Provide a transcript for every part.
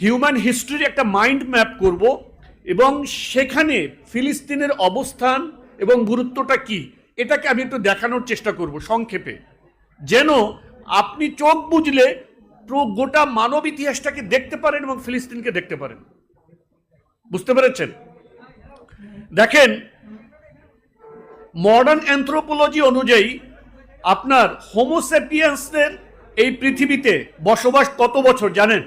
Human হিস্ট্রির একটা mind map করব, এবং সেখানে ফিলিস্তিনের অবস্থান এবং গুরুত্বটা কি, এটাকে আমি একটু দেখানোর চেষ্টা করব সংক্ষেপে। যেন আপনি চোখ বুঝলে পুরো গোটা মানব ইতিহাসটাকে দেখতে পারেন এবং ফিলিস্তিনকে দেখতে পারেন। বুঝতে পেরেছেন? দেখেন মডার্ন অ্যান্থ্রোপোলজি অনুযায়ী আপনার হোমোসেপিয়ান্সদের এই পৃথিবীতে বসবাস কত বছর জানেন?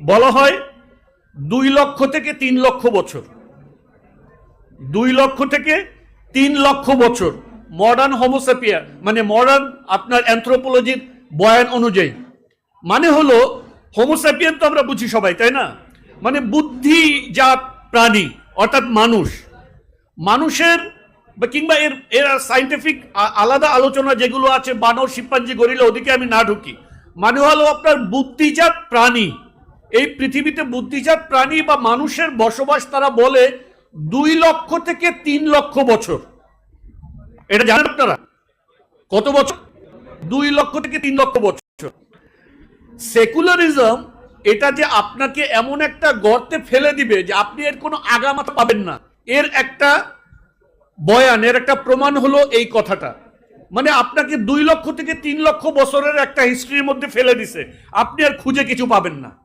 বলা হয় দুই লক্ষ থেকে তিন লক্ষ বছর। দুই লক্ষ থেকে তিন লক্ষ বছর। মডার্ন হোমোসেপিয়া মানে মডার্ন আপনার অ্যান্থ্রোপোলজির বয়ান অনুযায়ী। মানে হলো হোমোসেপিয়ান তো আমরা বুঝি সবাই, তাই না? মানে বুদ্ধিজাত প্রাণী, অর্থাৎ মানুষ। মানুষের বা কিংবা এর এর সাইন্টিফিক আলাদা আলোচনা যেগুলো আছে, বানর, শিম্পাঞ্জি, গরিলা, ওদিকে আমি না ঢুকি। মানে হলো আপনার বুদ্ধিজাত প্রাণী। এই পৃথিবীতে বুদ্ধিজাত প্রাণী বা মানুষের বসবাস তারা বলে দুই লক্ষ থেকে তিন লক্ষ বছর। এটা জানেন আপনারা? কত বছর? দুই লক্ষ থেকে তিন লক্ষ বছর। সেকুলারিজম এটা যে আপনাকে এমন একটা গর্তে ফেলে দিবে যে আপনি এর কোনো আগামাতা পাবেন না। এর একটা বয়ান, এর একটা প্রমাণ হলো এই কথাটা। মানে আপনাকে দুই লক্ষ থেকে তিন লক্ষ বছরের একটা হিস্ট্রির মধ্যে ফেলে দিছে। আপনি আর খুঁজে কিছু পাবেন না।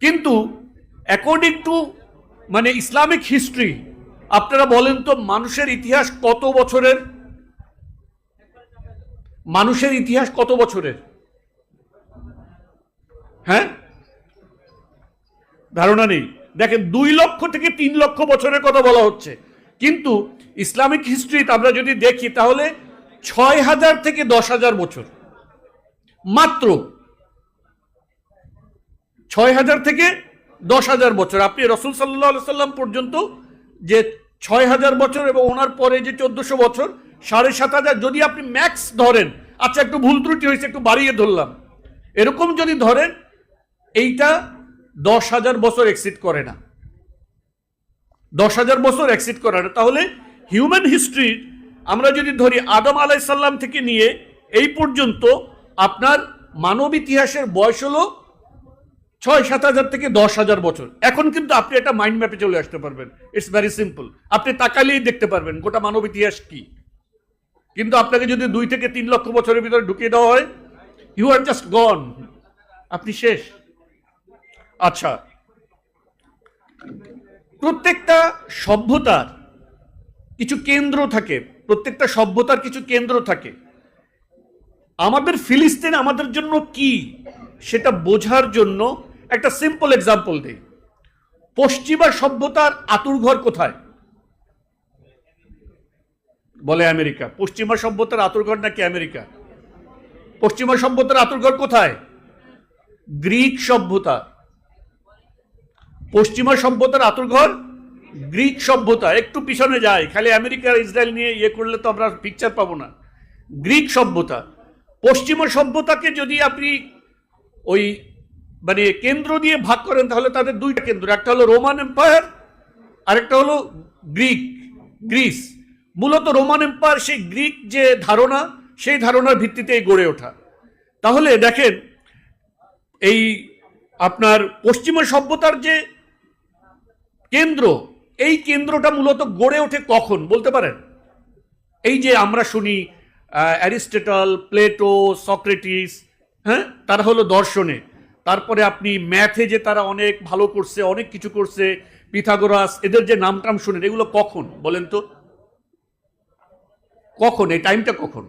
কিন্তু অ্যাকর্ডিং টু মানে ইসলামিক হিস্ট্রি আপনারা বলেন তো মানুষের ইতিহাস কত বছরের? মানুষের ইতিহাস কত বছরের? হ্যাঁ? ধারণা নেই। দেখেন, দুই লক্ষ থেকে তিন লক্ষ বছরের কথা বলা হচ্ছে। কিন্তু ইসলামিক হিস্ট্রিতে আমরা যদি দেখি, তাহলে ছয় হাজার থেকে দশ হাজার বছর। মাত্র ছয় হাজার থেকে দশ হাজার বছর। আপনি রসুল সাল্লাহ সাল্লাম পর্যন্ত যে ছয় হাজার বছর এবং ওনার পরে যে চোদ্দশো বছর, সাড়ে সাত হাজার যদি আপনি ম্যাক্স ধরেন আচ্ছা একটু ভুল ত্রুটি হয়েছে, একটু বাড়িয়ে ধরলাম। এরকম যদি ধরেন, এইটা দশ হাজার বছর এক্সিট করে না। দশ হাজার বছর এক্সিট করে না। তাহলে হিউম্যান হিস্ট্রি আমরা যদি ধরি, আদম আলাইসাল্লাম থেকে নিয়ে এই পর্যন্ত আপনার মানব ইতিহাসের বয়স হলো ছয় সাত হাজার থেকে দশ হাজার বছর। এখন কিন্তু আপনি একটা মাইন্ড ম্যাপে চলে আসতে পারবেন। ইটস ভেরি সিম্পল আপনি তাকালেই দেখতে পারবেন গোটা মানব ইতিহাস কি। কিন্তু আপনাকে যদি দুই থেকে তিন লক্ষ বছরের ভিতরে ঢুকিয়ে দেওয়া হয় ইউ আর জাস্ট গন আপনি শেষ। আচ্ছা। প্রত্যেকটা সভ্যতার কিছু কেন্দ্র থাকে। প্রত্যেকটা সভ্যতার কিছু কেন্দ্র থাকে। আমাদের ফিলিস্তিন আমাদের জন্য কি সেটা বোঝার জন্য একটা সিম্পল এক্সাম্পল দেই। পশ্চিমা সভ্যতার আতুরঘর কোথায়? বলে আমেরিকা। পশ্চিমা সভ্যতার আতুরঘর নাকি আমেরিকা? পশ্চিমা সভ্যতার আতুরঘর কোথায়? গ্রিক সভ্যতা। পশ্চিমা সভ্যতার আতুরঘর গ্রিক সভ্যতা। একটু পিছনে যায়, খালি আমেরিকা ইসরায়েল নিয়ে ইয়ে করলে তো আমরা পিকচার পাবো না। গ্রিক সভ্যতা। পশ্চিমা সভ্যতাকে যদি আপনি ওই মানে কেন্দ্র দিয়ে ভাগ করেন, তাহলে তাদের দুইটা কেন্দ্র, একটা হলো রোমান এম্পায়ার আরেকটা হলো গ্রিক গ্রিস মূলত রোমান এম্পায়ার সেই গ্রিক যে ধারণা, সেই ধারণার ভিত্তিতেই গড়ে ওঠা। তাহলে দেখেন, এই আপনার পশ্চিমা সভ্যতার যে কেন্দ্র, এই কেন্দ্রটা মূলত গড়ে ওঠে কখন, বলতে পারেন? এই যে আমরা শুনি অ্যারিস্টেটল, প্লেটো, সক্রেটিস হ্যাঁ? তারা হলো দর্শনে। তারপরে আপনি ম্যাথে যে তারা অনেক ভালো করছে, অনেক কিছু করছে পিথাগোরাস এদের যে নাম টাম শুনেন, এগুলো কখন? বলেন তো। কখন? এই টাইমটা কখন?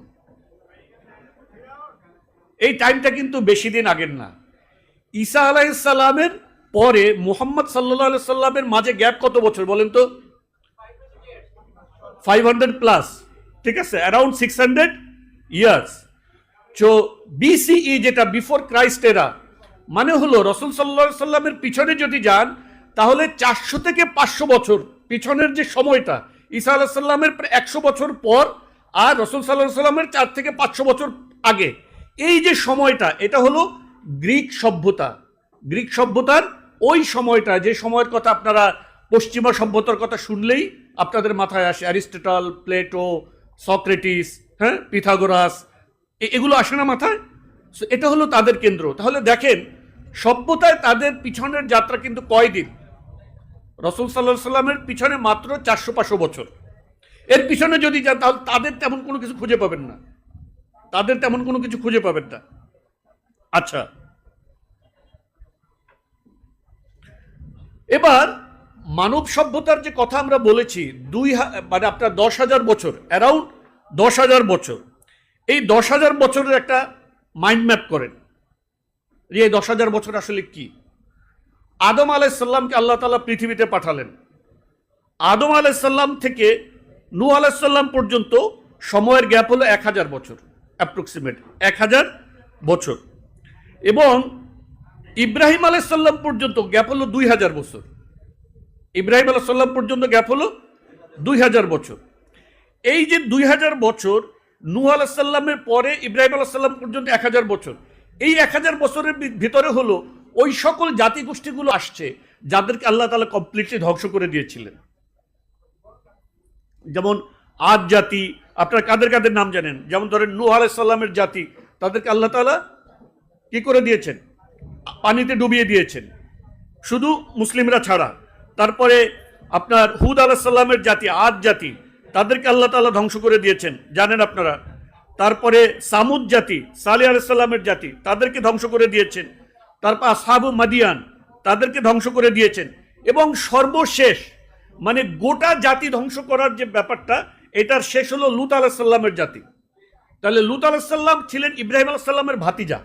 এই টাইমটা কিন্তু বেশি দিন আগের না। ঈসা আলাইসাল্লামের পরে মোহাম্মদ সাল্লাহ সাল্লামের মাঝে গ্যাপ কত বছর, বলেন তো? ফাইভ হান্ড্রেড প্লাস ঠিক আছে? অ্যারাউন্ড সিক্স হান্ড্রেড ইয়ার্স তো বিসিই যেটা বিফোর ক্রাইস্ট এরা মানে হলো রসুল সাল্লা সাল্লামের পিছনে যদি যান, তাহলে চারশো থেকে পাঁচশো বছর পিছনের যে সময়টা, ঈসা আলাহ সাল্লামের একশো বছর পর আর রসুল সাল্লাহ সাল্লামের চার থেকে পাঁচশো বছর আগে। এই যে সময়টা, এটা হলো গ্রিক সভ্যতা। গ্রিক সভ্যতার ওই সময়টা, যে সময়ের কথা আপনারা পশ্চিমা সভ্যতার কথা শুনলেই আপনাদের মাথায় আসে, অ্যারিস্টটল, প্লেটো, সক্রেটিস হ্যাঁ পিথাগোরাস এগুলো আসে না মাথায়? So, এটা হলো তাদের কেন্দ্র। তাহলে দেখেন সভ্যতায় তাদের পিছনের যাত্রা কিন্তু কয়দিন? রসুল সাল্লাহ সাল্লামের পিছনে মাত্র চারশো পাঁচশো বছর। এর পিছনে যদি যান তাহলে তাদের তেমন কোনো কিছু খুঁজে পাবেন না। তাদের তেমন কোনো কিছু খুঁজে পাবেন না। আচ্ছা। এবার মানব সভ্যতার যে কথা আমরা বলেছি দুই মানে আপনার দশ হাজার বছর অ্যারাউন্ড দশ হাজার বছর। এই দশ হাজার বছরের একটা মাইন্ড ম্যাপ করেন। যে এই দশ হাজার বছর আসলে কি? আদম আলাইসাল্লামকে আল্লাহ তালা পৃথিবীতে পাঠালেন। আদম আলাইসাল্লাম থেকে নু আলাইসাল্লাম পর্যন্ত সময়ের গ্যাপ হলো এক হাজার বছর অ্যাপ্রক্সিমেট এক হাজার বছর। এবং ইব্রাহিম আলাইসাল্লাম পর্যন্ত গ্যাপ হলো দুই হাজার বছর। ইব্রাহিম আলাইসাল্লাম পর্যন্ত গ্যাপ হলো দুই হাজার বছর। এই যে দুই হাজার বছর নূহ আলাহিসাল্লামের পরে ইব্রাহিম আলাহিসাল্লাম পর্যন্ত এক হাজার বছর। এই এক হাজার বছরের ভিতরে হলো ওই সকল জাতিগোষ্ঠীগুলো আসছে যাদেরকে আল্লাহ তালা কমপ্লিটলি ধ্বংস করে দিয়েছিলেন। যেমন আদ জাতি, আপনারা কাদের কাদের নাম জানেন? যেমন ধরেন নূহ আলাইসাল্লামের জাতি, তাদেরকে আল্লাহ তালা কি করে দিয়েছেন? পানিতে ডুবিয়ে দিয়েছেন। শুধু মুসলিমরা ছাড়া। তারপরে আপনার হুদ আলাহিসাল্লামের জাতি, আদ জাতি তাদেরকে আল্লাহ তাআলা ধ্বংস করে দিয়েছেন। জানেন আপনারা? তারপরে সামুদ জাতি সালি আলাইসাল্লামের জাতি, তাদেরকে ধ্বংস করে দিয়েছেন। তারপর আসহাবু মাদিয়ান, তাদেরকে ধ্বংস করে দিয়েছেন। এবং সর্বশেষ মানে গোটা জাতি ধ্বংস করার যে ব্যাপারটা, এটার শেষ হলো লুত আলাহিসাল্লামের জাতি। তাহলে লুত আলাহিসাল্লাম ছিলেন ইব্রাহিম আলাহিসাল্লামের ভাতিজা।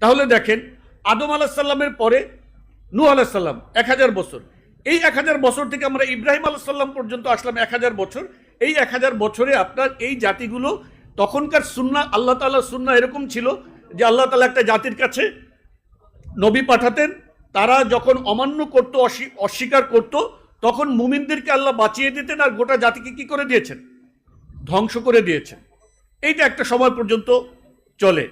তাহলে দেখেন, আদম আলাহিসাল্লামের পরে নূ আলাহিসাল্লাম এক হাজার বছর। এই এক হাজার বছর থেকে আমরা ইব্রাহিম আলাহিসাল্লাম পর্যন্ত আসলাম এক হাজার বছর। এই এক হাজার বছরে আপনার এই জাতিগুলো, তখনকার সুন্না, আল্লাহ তাল্লাহ সুন্না এরকম ছিল যে আল্লাহ তালা একটা জাতির কাছে নবী পাঠাতেন, তারা যখন অমান্য করতো অস্বী- অস্বীকার করত, তখন মুমিনদেরকে আল্লাহ বাঁচিয়ে দিতেন আর গোটা জাতিকে কি করে দিয়েছেন? ধ্বংস করে দিয়েছেন। এইটা একটা সময় পর্যন্ত চলে।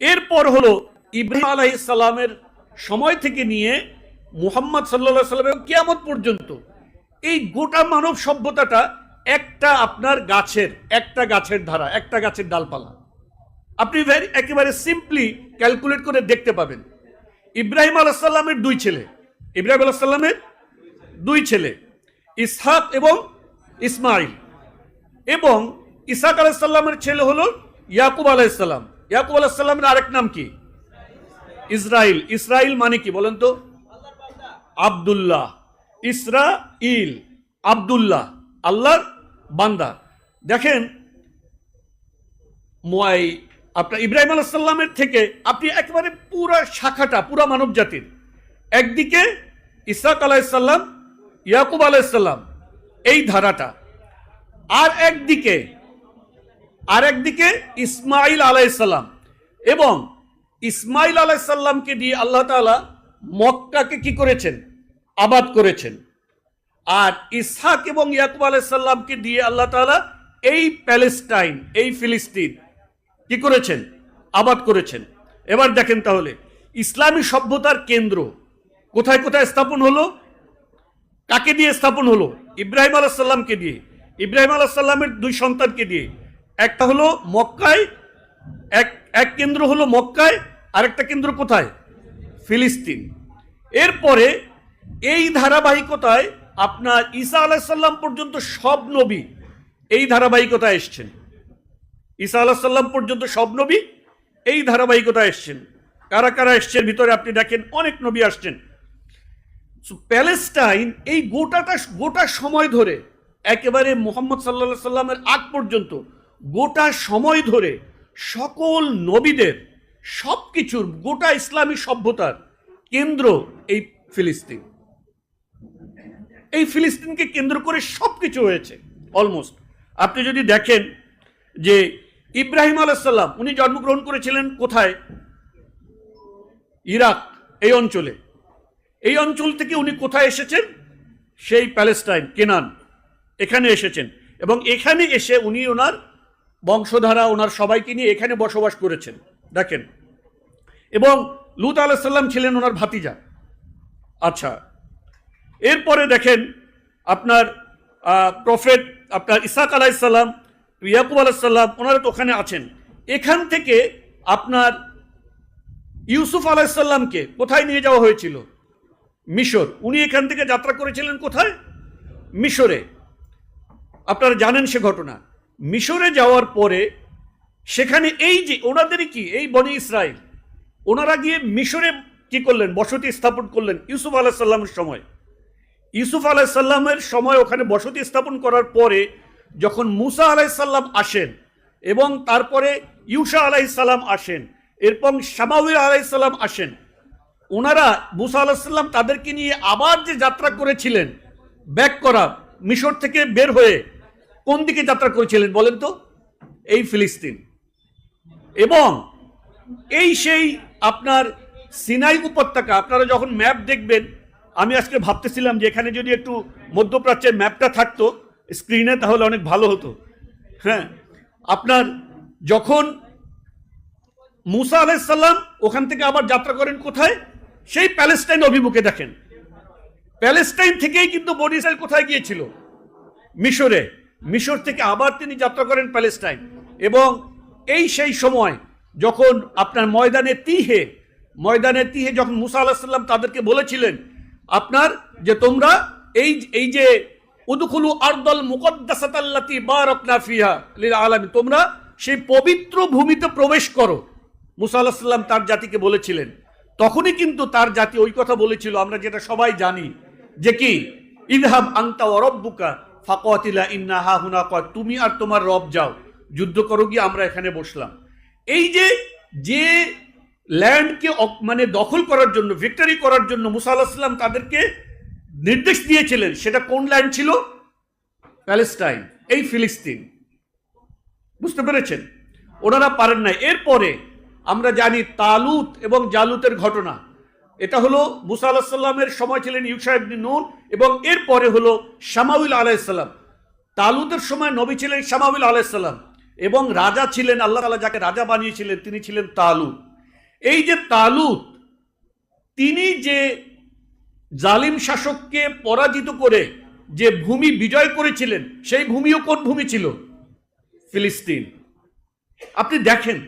এরপর হলো ইব্রাহিম আলাইসাল্লামের সময় থেকে নিয়ে মুহাম্মদ সাল্লা সাল্লামের কিয়ামত পর্যন্ত এই গোটা মানব সভ্যতাটা একটা আপনার গাছের, একটা গাছের ধারা, একটা গাছের ডালপালা। আপনি ভেরি একেবারে সিম্পলি ক্যালকুলেট করে দেখতে পাবেন। ইব্রাহিম আলাহিসাল্লামের দুই ছেলে। ইব্রাহিম আলাহিসাল্লামের দুই ছেলে, ইসহাক এবং ইসমাইল এবং ইসাক আলাইসাল্লামের ছেলে হলো ইয়াকুব আলাইসাল্লাম ইয়াকুব আলাইসাল্লামের আরেক নাম কি? ইসরাইল ইসরাইল মানে কি বলেন তো? আব্দুল্লাহ। ইসরা ইল আব্দুল্লাহ, আল্লাহর বান্দা। দেখেন, মোয়াই, আপনার ইব্রাহিম আলাইসাল্লামের থেকে আপনি একেবারে পুরো শাখাটা, পুরা মানব জাতির একদিকে ইসাক আলাইসাল্লাম ইয়াকুব আলাইসাল্লাম এই ধারাটা। আর একদিকে আর একদিকে ইসমাইল আলাইসাল্লাম এবং ইসমাইল আলাইসাল্লামকে দিয়ে আল্লাহ তাআলা মক্কাকে কি করেছেন? আবাদ করেছেন। আর ইসহাক এবং ইয়াকুব আলাইসাল্লামকে দিয়ে আল্লাহ তাআলা এই প্যালেস্টাইন, এই ফিলিস্তিন কি করেছেন? আবাদ করেছেন। এবার দেখেন তাহলে, ইসলামী সভ্যতার কেন্দ্র কোথায় কোথায় স্থাপন হলো? কাকে দিয়ে স্থাপন হলো? ইব্রাহিম আলাহাল্লামকে দিয়ে। ইব্রাহিম আলাহাল্লামের দুই সন্তানকে দিয়ে। একটা হলো মক্কায়, এক এক কেন্দ্র হলো মক্কায়, আরেকটা কেন্দ্র কোথায়? ফিলিস্তিন। এরপরে এই ধারাবাহিকতায় আপনার ঈসা আলাহিসাল্লাম পর্যন্ত সব নবী এই ধারাবাহিকতায় এসছেন। ঈসা আলাহিসাল্লাম পর্যন্ত সব নবী এই ধারাবাহিকতায় এসছেন। কারা কারা এসছেন? ভিতরে আপনি দেখেন অনেক নবী আসছেন। প্যালেস্টাইন এই গোটাটা, গোটা সময় ধরে, একেবারে মোহাম্মদ সাল্লা সাল্লামের আগ পর্যন্ত গোটা সময় ধরে সকল নবীদের সব কিছুর গোটা ইসলামী সভ্যতার কেন্দ্র এই ফিলিস্তিন। এই ফিলিস্তিনকে কেন্দ্র করে সব কিছু হয়েছে অলমোস্ট আপনি যদি দেখেন যে ইব্রাহিম আলাইসাল্লাম উনি জন্মগ্রহণ করেছিলেন কোথায়? ইরাক, এই অঞ্চলে। এই অঞ্চল থেকে উনি কোথায় এসেছেন? সেই প্যালেস্টাইন, কেনান। এখানে এসেছেন। এবং এখানে এসে উনি ওনার বংশধারা, ওনার সবাইকে নিয়ে এখানে বসবাস করেছেন। দেখেন। এবং লুত আলাহিসাল্লাম ছিলেন ওনার ভাতিজা। আচ্ছা এরপরে দেখেন আপনার প্রফেট আপনার ইসাক আলাইসাল্লাম ইয়াকুব আলাইসাল্লাম ওনারা তো ওখানে আছেন। এখান থেকে আপনার ইউসুফ আলাইসাল্লামকে কোথায় নিয়ে যাওয়া হয়েছিল? মিশর। উনি এখান থেকে যাত্রা করেছিলেন কোথায়? মিশরে। আপনারা জানেন সে ঘটনা। মিশরে যাওয়ার পরে সেখানে এই যে ওনাদেরই কি? এই বনি ইসরায়েল। ওনারা গিয়ে মিশরে কি করলেন? বসতি স্থাপন করলেন ইউসুফ আলাহিসাল্লামের সময়। ইউসুফ আলাহিসাল্লামের সময় ওখানে বসতি স্থাপন করার পরে যখন মুসা আলাইসাল্লাম আসেন এবং তারপরে ইউসা আলাইসাল্লাম আসেন, এরপর শামাউল আলাইসাল্লাম আসেন ওনারা মুসা আলাহিসাল্লাম তাদেরকে নিয়ে আবার যে যাত্রা করেছিলেন, ব্যাক করা, মিশর থেকে বের হয়ে কোন দিকে যাত্রা করেছিলেন বলেন তো? এই ফিলিস্তিন। এবং এই সেই আপনার সিনাই উপত্যকা, আপনারা যখন ম্যাপ দেখবেন আমি আজকে ভাবতেছিলাম যে এখানে যদি একটু মধ্যপ্রাচ্যের ম্যাপটা থাকতো, স্ক্রিনে তাহলে অনেক ভালো হতো। হ্যাঁ আপনার যখন মুসা আলাইসাল্লাম ওখান থেকে আবার যাত্রা করেন কোথায়? সেই প্যালেস্টাইন অভিমুখে দেখেন। প্যালেস্টাইন থেকেই কিন্তু ইসরায়েল কোথায় গিয়েছিল? মিশরে। মিশর থেকে আবার তিনি যাত্রা করেন প্যালেস্টাইন। এবং এই সেই সময় যখন আপনার ময়দানে তিহে ময়দানে তিহে যখন মুসা আলাহিসাল্লাম তাদেরকে বলেছিলেন আপনার যে তোমরা এই এই যে উদুখুলু আরদল মুকদ্দাসাতাল্লাতি বারাকনা ফিহা লিল আলামিন, তোমরা সেই পবিত্র ভূমিতে প্রবেশ করো। মুসা তার জাতিকে বলেছিলেন। তখনই কিন্তু তার জাতি ওই কথা বলেছিল, আমরা যেটা সবাই জানি, যে কি? ইনহাব আংতা অরব্বুকা ফাকতিলা ইন্না হা হুনা, কয়, তুমি আর তোমার রব যাও, যুদ্ধ করো গিয়ে আমরা এখানে বসলাম। এই যে যে ল্যান্ডকে মানে দখল করার জন্য ভিক্টরি করার জন্য মুসা আলাহিসাল্লাম তাদেরকে নির্দেশ দিয়েছিলেন, সেটা কোন ল্যান্ড ছিল? প্যালেস্টাইন, এই ফিলিস্তিন। বুঝতে পেরেছেন? ওনারা পারেন না এরপরে আমরা জানি তালুত এবং জালুতের ঘটনা। এটা হলো মুসা আলাহিসাল্লামের সময় ছিলেন ইউসা ইবনে নুন, এবং এরপরে হলো শামাউল আলাইসাল্লাম তালুতের সময় নবী ছিলেন শামাউল আলাইসাল্লাম এবং রাজা ছিলেন, আল্লাহ তাআলা যাকে রাজা বানিয়েছিলেন, তিনি ছিলেন তালুত। এই যে তালুত, তিনি যে জালিম শাসককে পরাজিত করে যে ভূমি বিজয় করেছিলেন, সেই ভূমিও কোন ভূমি ছিল? ফিলিস্তিন। আপনি দেখেন,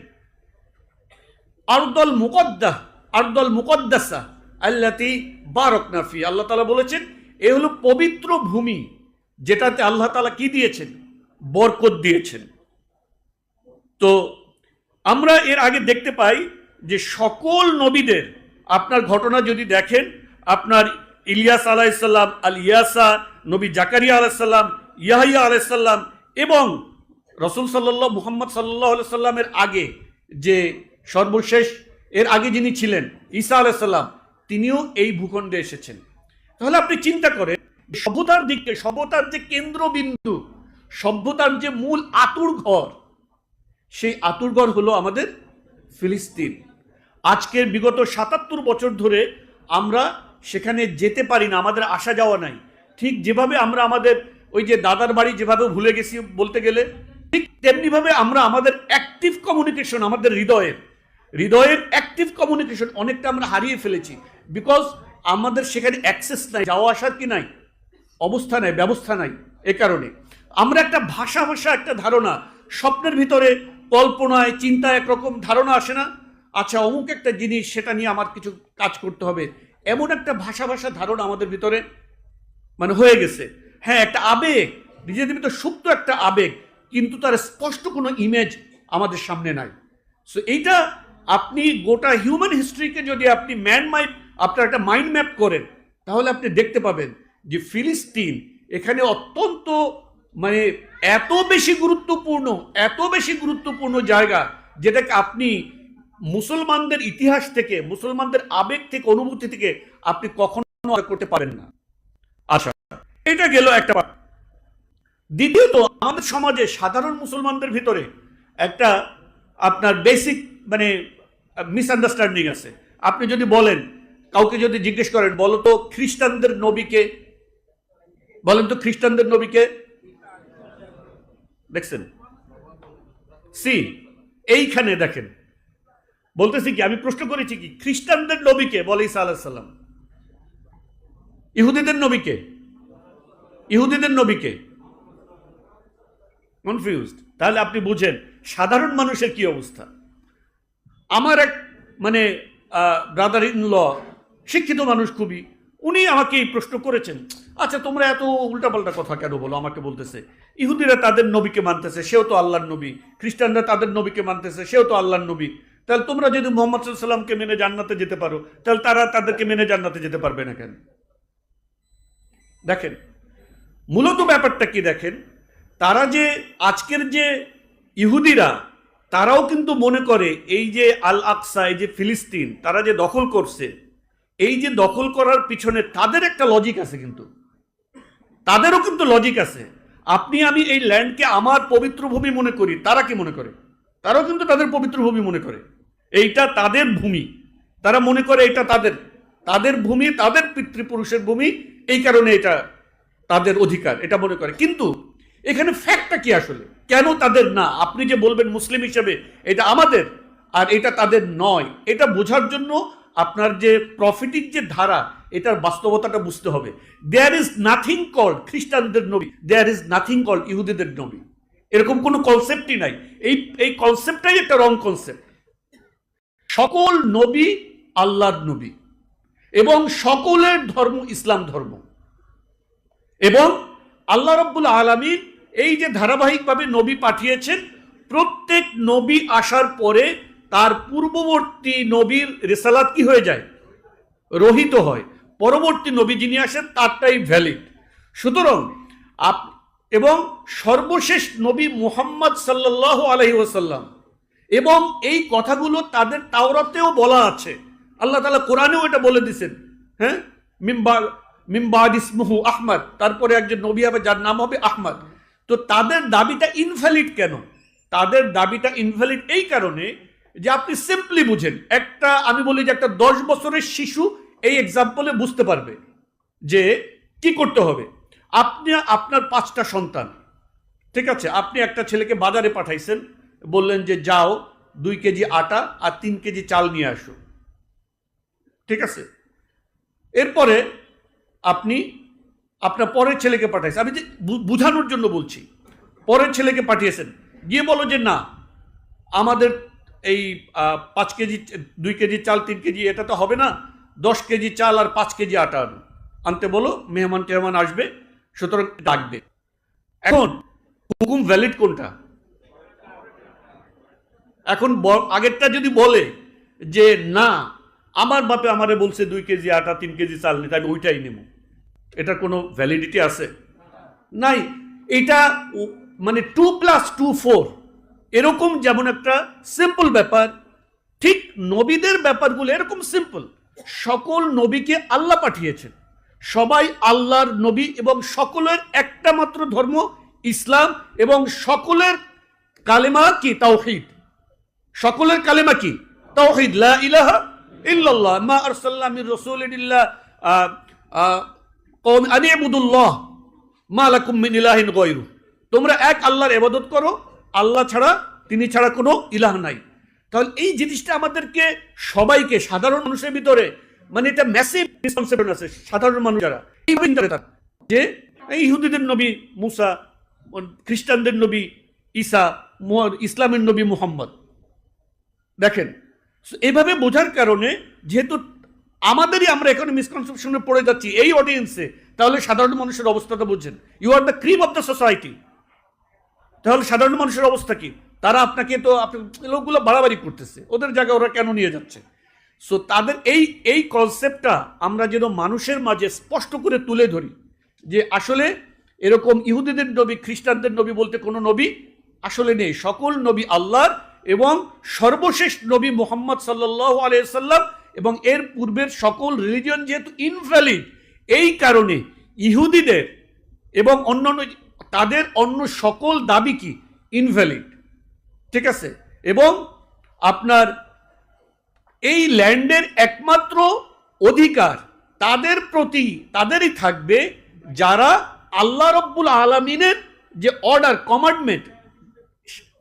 আরদল মুকদ্দা আরদল মুকদ্দাসা, আল্লাতি বারক নাফি আল্লাহ তালা বলেছেন, এ হলো পবিত্র ভূমি, যেটাতে আল্লাহ তালা কি দিয়েছেন? বরকত দিয়েছেন। তো আমরা এর আগে দেখতে পাই যে সকল নবীদের আপনার ঘটনা যদি দেখেন, আপনার ইলিয়াস আলাইসাল্লাম আল ইয়াসা, নবী জাকারিয়া আলাইসাল্লাম ইয়াহিয়া আলাইসাল্লাম এবং রসুল সাল্লাহ মুহাম্মদ সাল্লাহ সাল্লামের আগে যে সর্বশেষ, এর আগে যিনি ছিলেন, ঈসা আলাইসাল্লাম তিনিও এই ভূখণ্ডে এসেছেন। তাহলে আপনি চিন্তা করেন, সভ্যতার দিককে, সভ্যতার যে কেন্দ্রবিন্দু, সভ্যতার যে মূল আতুর ঘর সেই আতুরগড় হলো আমাদের ফিলিস্তিন। আজকের বিগত সাতাত্তর বছর ধরে আমরা সেখানে যেতে পারি না, আমাদের আসা যাওয়া নাই। ঠিক যেভাবে আমরা আমাদের ওই যে দাদার বাড়ি যেভাবে ভুলে গেছি বলতে গেলে, ঠিক তেমনিভাবে আমরা আমাদের অ্যাক্টিভ কমিউনিকেশন আমাদের হৃদয়ের হৃদয়ের অ্যাক্টিভ কমিউনিকেশন অনেকটা আমরা হারিয়ে ফেলেছি। বিকজ আমাদের সেখানে অ্যাক্সেস নাই, যাওয়া আসার কি নাই? অবস্থা নাই, ব্যবস্থা নাই এ কারণে। আমরা একটা ভাষা ভাষা একটা ধারণা, স্বপ্নের ভিতরে কল্পনায়, চিন্তায় একরকম ধারণা আসে না। আচ্ছা অমুক একটা জিনিস সেটা নিয়ে আমার কিছু কাজ করতে হবে। এমন একটা ভাষা ভাষা ধারণা আমাদের ভিতরে মানে হয়ে গেছে। হ্যাঁ একটা আবেগ। নিজেদের ভিতরে সুপ্ত একটা আবেগ, কিন্তু তার স্পষ্ট কোনো ইমেজ আমাদের সামনে নাই। সো এইটা আপনি গোটা হিউম্যান হিস্ট্রিকে যদি আপনি ম্যান মাইন্ড আপনার একটা মাইন্ড ম্যাপ করেন, তাহলে আপনি দেখতে পাবেন যে ফিলিস্তিন এখানে অত্যন্ত মানে এত বেশি গুরুত্বপূর্ণ, এত বেশি গুরুত্বপূর্ণ জায়গা, যেটাকে আপনি মুসলমানদের ইতিহাস থেকে, মুসলমানদের আবেগ থেকে, অনুভূতি থেকে আপনি কখনো করতে পারেন না। আচ্ছা এটা গেল একটা। দ্বিতীয়ত, আমাদের সমাজে সাধারণ মুসলমানদের ভিতরে একটা আপনার বেসিক মানে মিসআন্ডারস্ট্যান্ডিং আছে। আপনি যদি বলেন, কাউকে যদি জিজ্ঞেস করেন, বলো তো খ্রিস্টানদের নবীকে, বলেন তো খ্রিস্টানদের নবীকে। দেখছেন? সি এইখানে দেখেন বলতেছি কি, আমি প্রশ্ন করেছি কি, খ্রিস্টানদের নবীকে, বলে ইসা আলাহিসাল্লাম ইহুদিদের নবীকে? ইহুদিদের নবীকে? কনফিউজড তাহলে আপনি বুঝেন, সাধারণ মানুষের কি অবস্থা? আমার এক মানে ব্রাদার ইন ল শিক্ষিত মানুষ খুবই, উনি আমাকে এই প্রশ্ন করেছেন আচ্ছা তোমরা এত উল্টাপাল্টা কথা কেন বলো, আমাকে বলতেছে, ইহুদিরা তাদের নবীকে মানতেছে, সেও তো আল্লাহর নবী, খ্রিস্টানরা তাদের নবীকে মানতেছে, সেও তো আল্লাহর নবী। তাহলে তোমরা যদি মোহাম্মদ সাল্লামকে মেনে জান্নাতে যেতে পারো, তাহলে তারা তাদেরকে মেনে জান্নাতে যেতে পারবে না কেন? দেখেন, মূলত ব্যাপারটা কি দেখেন, তারা যে আজকের যে ইহুদিরা, তারাও কিন্তু মনে করে এই যে আল আকসা এই যে ফিলিস্তিন, তারা যে দখল করছে, এই যে দখল করার পিছনে তাদের একটা লজিক আছে কিন্তু। তাদেরও কিন্তু লজিক আছে। আপনি, আমি এই ল্যান্ডকে আমার পবিত্র ভূমি মনে করি, তারা কি মনে করে? তারাও কিন্তু তাদের পবিত্র ভূমি মনে করে। এইটা তাদের ভূমি। তারা মনে করে এটা তাদের। তাদের ভূমি, তাদের পিতৃপুরুষের ভূমি, এই কারণে এটা তাদের অধিকার, এটা মনে করে। কিন্তু এখানে ফ্যাক্টটা কি আসলে? কেন তাদের না? আপনি যে বলবেন মুসলিম হিসেবে, এটা আমাদের, আর এটা তাদের নয়। এটা বোঝার জন্য আপনার যে প্রফিটিক যে ধারা, এটার বাস্তবতাটা বুঝতে হবে। দেয়ার ইজ নাথিং কল্ড খ্রিস্টানদের নবী দেয়ার ইজ নাথিং কল্ড ইহুদিদের নবী। এরকম কোনো কনসেপ্টই নাই। এই এই কনসেপ্টটাই একটা রং কনসেপ্ট সকল নবী আল্লাহর নবী এবং সকলের ধর্ম ইসলাম ধর্ম। এবং আল্লাহ রব্বুল আলমী এই যে ধারাবাহিকভাবে নবী পাঠিয়েছেন, প্রত্যেক নবী আসার পরে তার পূর্ববর্তী নবীর রেসালাত কি হয়ে যায়? রহিত হয়। পরবর্তী নবী যিনি আসেন, তারটাই ভ্যালিড সুতরাং আপ এবং সর্বশেষ নবী মুহাম্মদ সাল্লাহ আলহি ওসাল্লাম এবং এই কথাগুলো তাদের তাওরাতেও বলা আছে। আল্লাহ তালা কোরআনেও এটা বলে দিছেন। হ্যাঁ? মিম্বা ইসমুহু আহমদ, তারপরে একজন নবী হবে যার নাম হবে আহমদ। তো তাদের দাবিটা ইনভ্যালিড কেন? তাদের দাবিটা ইনভ্যালিড এই কারণে যে আপনি সিম্পলি বুঝেন, একটা আমি বলি যে একটা দশ বছরের শিশু এই এক্সাম্পলে বুঝতে পারবে যে কি করতে হবে। আপনি, আপনার পাঁচটা সন্তান, ঠিক আছে? আপনি একটা ছেলেকে বাজারে পাঠাইছেন বললেন যে যাও, দুই কেজি আটা আর তিন কেজি চাল নিয়ে আসো। ঠিক আছে? এরপরে আপনি আপনার পরের ছেলেকে পাঠাইছেন। আমি যে বুঝানোর জন্য বলছি, পরের ছেলেকে পাঠিয়েছেন। গিয়ে বলো যে না, আমাদের এই পাঁচ কেজি, দুই কেজি চাল, তিন কেজি, এটা তো হবে না, দশ কেজি চাল আর পাঁচ কেজি আটা আনো। আনতে বলো মেহমান টেহমান আসবে, সুতরাং ডাকবে। এখন হুকুম ভ্যালিড কোনটা? এখন আগেরটা যদি বলে যে, না, আমার বাপে আমারে বলছে দুই কেজি আটা, তিন কেজি চাল নিতে, আমি ওইটাই নেব এটার কোনো ভ্যালিডিটি আছে? নাই। এটা মানে টু প্লাস টু ফোর এরকম যেমন একটা সিম্পল ব্যাপার, ঠিক নবীদের ব্যাপারগুলো এরকম সিম্পল সকল নবীকে আল্লাহ পাঠিয়েছেন। সবাই আল্লাহর নবী এবং সকলের একটা মাত্র ধর্ম ইসলাম এবং সকলের কালেমা কি? তাওহিদ। সকলের কালেমা কি? তাওহিদ লা ইলাহা ইল্লাল্লাহ। মা আরসালনা মির রাসূলিন ইল্লা কওম আনিবুদুল্লাহ মা লাকুম মিন ইলাহিন গায়রু তোমরা এক আল্লাহর ইবাদত করো, আল্লাহ ছাড়া, তিনি ছাড়া কোনো ইলাহ নাই। তাহলে এই জিনিসটা আমাদেরকে সবাইকে, সাধারণ মানুষের ভিতরে মানে এটা ম্যাসিভ মিসকনসেপশন আছে, সাধারণ মানুষ যারা। যে ইহুদিদের নবী মুসা, খ্রিস্টানদের নবী ঈসা ইসলামের নবী মুহাম্মদ। দেখেন এভাবে বোঝার কারণে যেহেতু আমাদেরই আমরা এখন মিসকনসেপশনে পড়ে যাচ্ছি এই অডিয়েন্সে তাহলে সাধারণ মানুষের অবস্থাটা বুঝছেন। You are the cream of the society তাহলে সাধারণ মানুষের অবস্থা কি? তারা আপনাকে তো, আপনি লোকগুলো বাড়াবাড়ি করতেছে। ওদের জায়গায় ওরা কেন নিয়ে যাচ্ছে? সো তাদের এই এই কনসেপ্টটা আমরা যেন মানুষের মাঝে স্পষ্ট করে তুলে ধরি যে আসলে এরকম ইহুদিদের নবী, খ্রিস্টানদের নবী বলতে কোনো নবী আসলে নেই। সকল নবী আল্লাহর এবং সর্বশেষ নবী মোহাম্মদ সাল্লাহ আলিয়াল্লাম এবং এর পূর্বের সকল রিলিজিয়ন যেহেতু ইনভ্যালিড এই কারণে ইহুদিদের এবং অন্যান্য তাদের অন্য সকল দাবি কি? ইনভ্যালিড ঠিক আছে? এবং আপনার এই ল্যান্ডের একমাত্র অধিকার তাদের প্রতি, তাদেরই থাকবে যারা আল্লাহ রব্বুল আলমিনের যে অর্ডার কমান্ডমেন্ট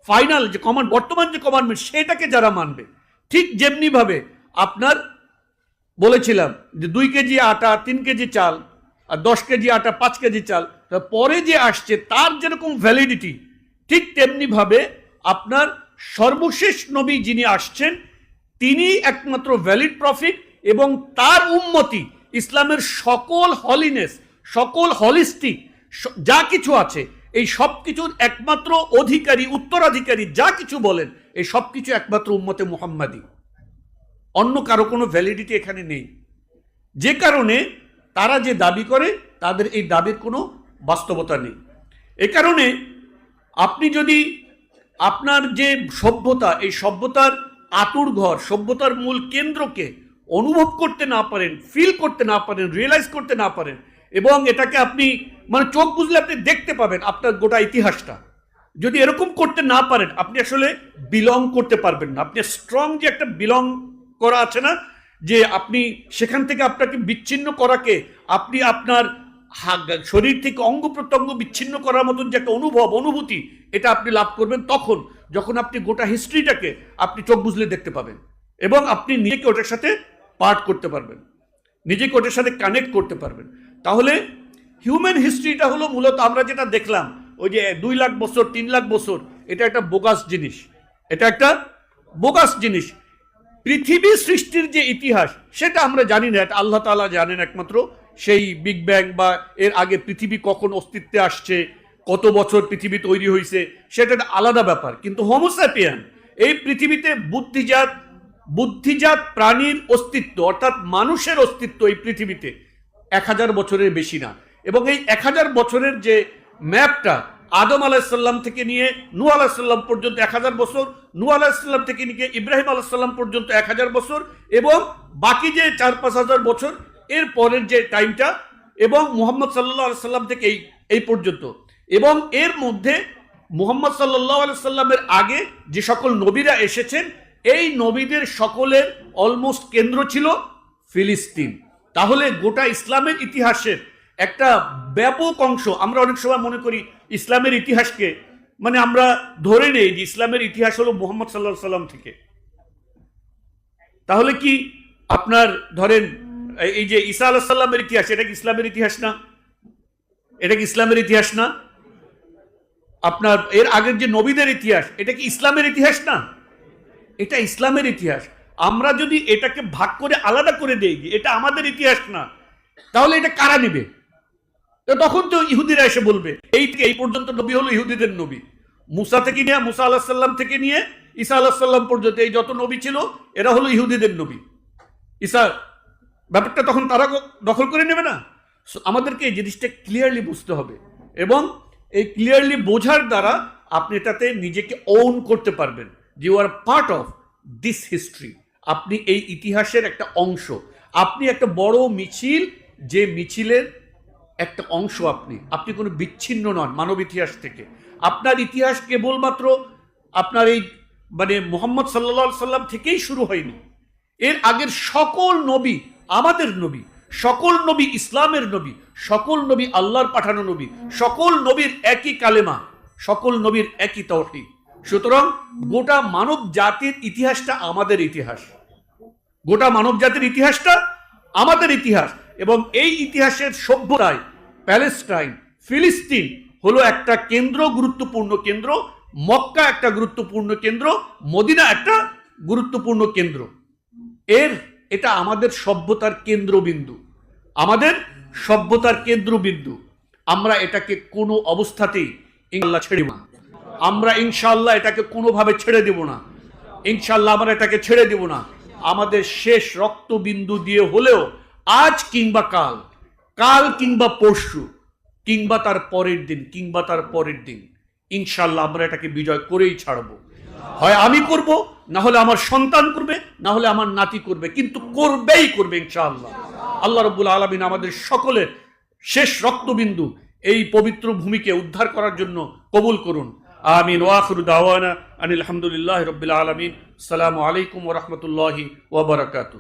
ফাইনাল যে কমান্ড বর্তমান যে কমান্ডমেন্ট সেটাকে যারা মানবে, ঠিক যেমনিভাবে আপনার বলেছিলাম যে দুই কেজি আটা, তিন কেজি চাল আর দশ কেজি আটা, পাঁচ কেজি চাল পরে যে আসছে, তার যেরকম ভ্যালিডিটি ঠিক তেমনিভাবে আপনার সর্বশেষ নবী যিনি আসছেন, তিনি একমাত্র ভ্যালিড প্রফিট এবং তার উন্মতি ইসলামের সকল হলিনেস সকল হলিস্টিক যা কিছু আছে এই সব কিছুর একমাত্র অধিকারী, উত্তরাধিকারী যা কিছু বলেন, এই সব কিছু একমাত্র উম্মতে মুহাম্মাদি অন্য কারও কোনো ভ্যালিডিটি এখানে নেই। যে কারণে তারা যে দাবি করে, তাদের এই দাবির কোনো বাস্তবতা নেই। এ কারণে আপনি যদি আপনার যে সভ্যতা, এই সভ্যতার আতুর ঘর, সভ্যতার মূল কেন্দ্রকে অনুভব করতে না পারেন ফিল করতে না পারেন রিয়েলাইজ করতে না পারেন এবং এটাকে আপনি মানে চোখ বুঝলে আপনি দেখতে পাবেন আপনার গোটা ইতিহাসটা। যদি এরকম করতে না পারেন, আপনি আসলে বিলং করতে পারবেন না। আপনি স্ট্রং যে একটা বিলং করা আছে না, যে আপনি সেখান থেকে আপনাকে বিচ্ছিন্ন করাকে আপনি আপনার শরীর থেকে অঙ্গ প্রত্যঙ্গ বিচ্ছিন্ন করার মতন যে একটা অনুভব, অনুভূতি, এটা আপনি লাভ করবেন তখন, যখন আপনি গোটা হিস্ট্রিটাকে আপনি চোখ বুঝলে দেখতে পাবেন। এবং আপনি নিজেকে ওটার সাথে পাঠ করতে পারবেন। নিজেকে ওটার সাথে কানেক্ট করতে পারবেন। তাহলে হিউম্যান হিস্ট্রিটা হলো মূলত আমরা যেটা দেখলাম, ওই যে দুই লাখ বছর, তিন লাখ বছর, এটা একটা বোগাস জিনিস। এটা একটা বোগাস জিনিস। পৃথিবী সৃষ্টির যে ইতিহাস, সেটা আমরা জানি না, এটা আল্লাহ তাআলা জানেন একমাত্র। সেই বিগ ব্যাং বা এর আগে পৃথিবী কখন অস্তিত্বে আসছে, কত বছর পৃথিবী তৈরি হয়েছে সেটা একটা আলাদা ব্যাপার। কিন্তু হোমোস্যাপিয়ান এই পৃথিবীতে বুদ্ধিজাত বুদ্ধিজাত প্রাণীর অস্তিত্ব, অর্থাৎ মানুষের অস্তিত্ব এই পৃথিবীতে এক হাজার বছরের বেশি না। এবং এই এক হাজার বছরের যে ম্যাপটা আদম আলাহিসাল্লাম থেকে নিয়ে নু আলাহিসাল্লাম পর্যন্ত এক হাজার বছর নু আলাহিসাল্লাম থেকে নিয়ে ইব্রাহিম আলাহিসাল্লাম পর্যন্ত এক হাজার বছর এবং বাকি যে চার পাঁচ হাজার বছর, এর পরের যে টাইমটা এবং মুহাম্মদ সাল্লাহ সাল্লাম থেকে এই এই পর্যন্ত। এবং এর মধ্যে মুহাম্মদ সাল্লাহ সাল্লামের আগে যে সকল নবীরা এসেছেন, এই নবীদের সকলের অলমোস্ট কেন্দ্র ছিল ফিলিস্তিন। তাহলে গোটা ইসলামের ইতিহাসের একটা ব্যাপক অংশ, আমরা অনেক সময় মনে করি ইসলামের ইতিহাসকে মানে আমরা ধরে নেই যে ইসলামের ইতিহাস হলো মোহাম্মদ সাল্লাহ সাল্লাম থেকে। তাহলে কি আপনার ধরেন, এই- যে ঈসা আলাহ সাল্লামের ইতিহাস, এটা কি ইসলামের ইতিহাস না? এটা কি ইসলামের ইতিহাস না? আপনার এর আগের যে নবীদের ইতিহাস, এটা কি ইসলামের ইতিহাস না? এটা ইসলামের ইতিহাস। আমরা যদি এটাকে ভাগ করে আলাদা করে দিই, এটা আমাদের ইতিহাস না। তাহলে এটা কারা নেবে? তখন তো ইহুদিরা এসে বলবে, এই থেকে এই পর্যন্ত নবী হলো ইহুদিদের নবী। মুসা থেকে নিয়ে, মুসা আল্লাহ সাল্লাম থেকে নিয়ে, ঈসা সাল্লাম পর্যন্ত এই যত নবী ছিল, এরা হলো ইহুদিদের নবী। ঈসা, ব্যাপারটা তখন তারা দখল করে নেবে না। আমাদেরকে এই জিনিসটা ক্লিয়ারলি বুঝতে হবে এবং এই ক্লিয়ারলি বোঝার দ্বারা আপনি এটাতে নিজেকে ওন করতে পারবেন। You are part of this history আপনি এই ইতিহাসের একটা অংশ। আপনি একটা বড় মিছিল, যে মিছিলের একটা অংশ আপনি। আপনি কোনো বিচ্ছিন্ন নন মানব ইতিহাস থেকে। আপনার ইতিহাস কেবলমাত্র আপনার এই মানে মোহাম্মদ সাল্লা সাল্লাম থেকেই শুরু হয়নি। এর আগের সকল নবী আমাদের নবী, সকল নবী ইসলামের নবী, সকল নবী আল্লাহর পাঠানো নবী, সকল নবীর একই কালেমা, সকল নবীর একই তৌহিদ সুতরাং গোটা মানব জাতির ইতিহাসটা আমাদের ইতিহাস। গোটা মানব জাতির ইতিহাসটা আমাদের ইতিহাস এবং এই ইতিহাসের সভ্যতায় প্যালেস্টাইন, ফিলিস্তিন হলো একটা কেন্দ্র, গুরুত্বপূর্ণ কেন্দ্র, মক্কা একটা গুরুত্বপূর্ণ কেন্দ্র, মদিনা একটা গুরুত্বপূর্ণ কেন্দ্র। এর, এটা আমাদের সভ্যতার কেন্দ্রবিন্দু। আমাদের সভ্যতার কেন্দ্রবিন্দু। আমরা এটাকে কোনো অবস্থাতেই ইংলা ছেড়ে না। আমরা ইনশাল্লাহ এটাকে কোনোভাবে ছেড়ে দেব না। ইনশাল্লাহ আমরা এটাকে ছেড়ে দেব না। আমাদের শেষ রক্তবিন্দু দিয়ে হলেও আজ কিংবা কাল কাল কিংবা পরশু, কিংবা তার পরের দিন, কিংবা তার পরের দিন ইনশাল্লাহ আমরা এটাকে বিজয় করেই ছাড়বো। হয় আমি করব, না হলে আমার সন্তান করবে, না হলে আমার নাতি করবে, কিন্তু করবেই করবে ইনশাআল্লাহ। আল্লাহ রব্বুল আলমিন আমাদের সকলের শেষ রক্তবিন্দু এই পবিত্র ভূমিকে উদ্ধার করার জন্য কবুল করুন। আমিন ওয়াখরু দাওয়ানা আনিল আলহামদুলিল্লাহ রবিল আলমিন। সালামু আলাইকুম ওরহমতুল্লাহি ওবরাকাতু